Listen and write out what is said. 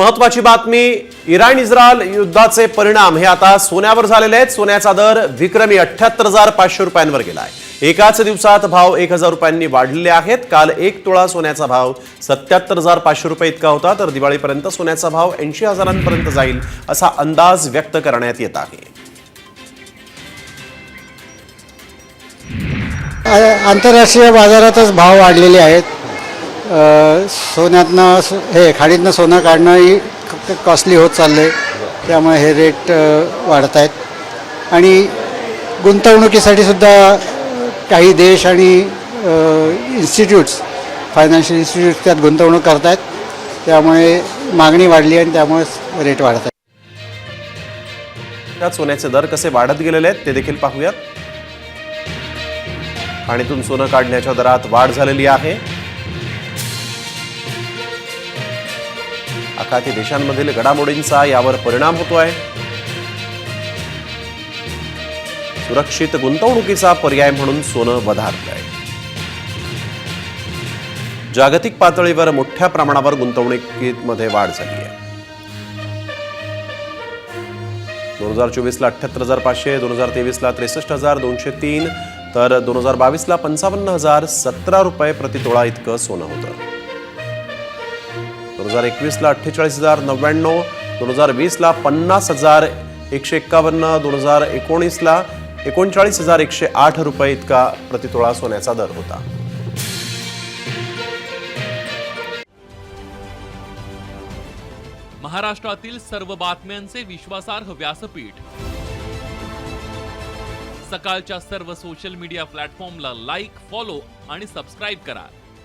महत्वाची बातमी Iran Israel युद्धाचे परिणाम हे आता सोन्यावर झालेले आहेत. सोन्याचा दर विक्रमी अठ्याहत्तर हजार पाचशे रुपयांवर गेला आहे एकाच दिवसात भाव एक हजार रुपयांनी वाढलेले आहेत. काल एक तोळा सोन्याचा भाव सत्याहत्तर हजार पाचशे रुपये इतका होता. तर दिवाळीपर्यंत सोन्याचा भाव ऐंशी हजारांपर्यंत जाईल असा अंदाज व्यक्त करण्यात येत आहे. आंतरराष्ट्रीय बाजारातच भाव वाढलेले आहेत. सोन्यातनं सो- हे खाडीतनं सोनं काढणंही कॉस्टली होत चाललं आहे त्यामुळे हे रेट वाढत आहेत आणि गुंतवणुकीसाठी सुद्धा काही देश आणि इन्स्टिट्यूट्स फायनान्शियल इन्स्टिट्यूट्स त्यात गुंतवणूक करत आहेत त्यामुळे मागणी वाढली आणि त्यामुळे रेट वाढत आहे सोन्याचे दर कसे वाढत गेलेले आहेत ते देखील पाहूयात. खाणीतून सोनं काढण्याच्या दरात वाढ झालेली आहे. आखाती देशांमधील घडामोडींचा यावर परिणाम होतोय सुरक्षित गुंतवणुकीचा पर्याय म्हणून सोनं वधारलंय. जागतिक पातळीवर मोठ्या प्रमाणावर गुंतवणुकीमध्ये वाढ झाली आहे. दोन हजार चोवीसला अठ्ठ्याहत्तर हजार पाचशे दोन हजार तेवीसला त्रेसष्ट हजार दोनशे तीन तर दोन हजार बावीसला पंचावन्न हजार सतरा रुपये प्रतितोळा इतकं सोनं होतं. दोन हजार एकवीसला अठ्ठेचाळीस हजार नव्याण्णव दोन हजार वीसला पन्नास हजार एकशे एक्कावन्न दोन हजार एकोणीसला एकोणचाळीस हजार एकशे आठ रुपये इतका प्रतितोळा सोन्याचा दर होता. महाराष्ट्रातील सर्व बातम्यांचे विश्वासार्ह व्यासपीठ. सकाळच्या सर्व सोशल मीडिया प्लॅटफॉर्मला लाईक फॉलो आणि सबस्क्राईब करा.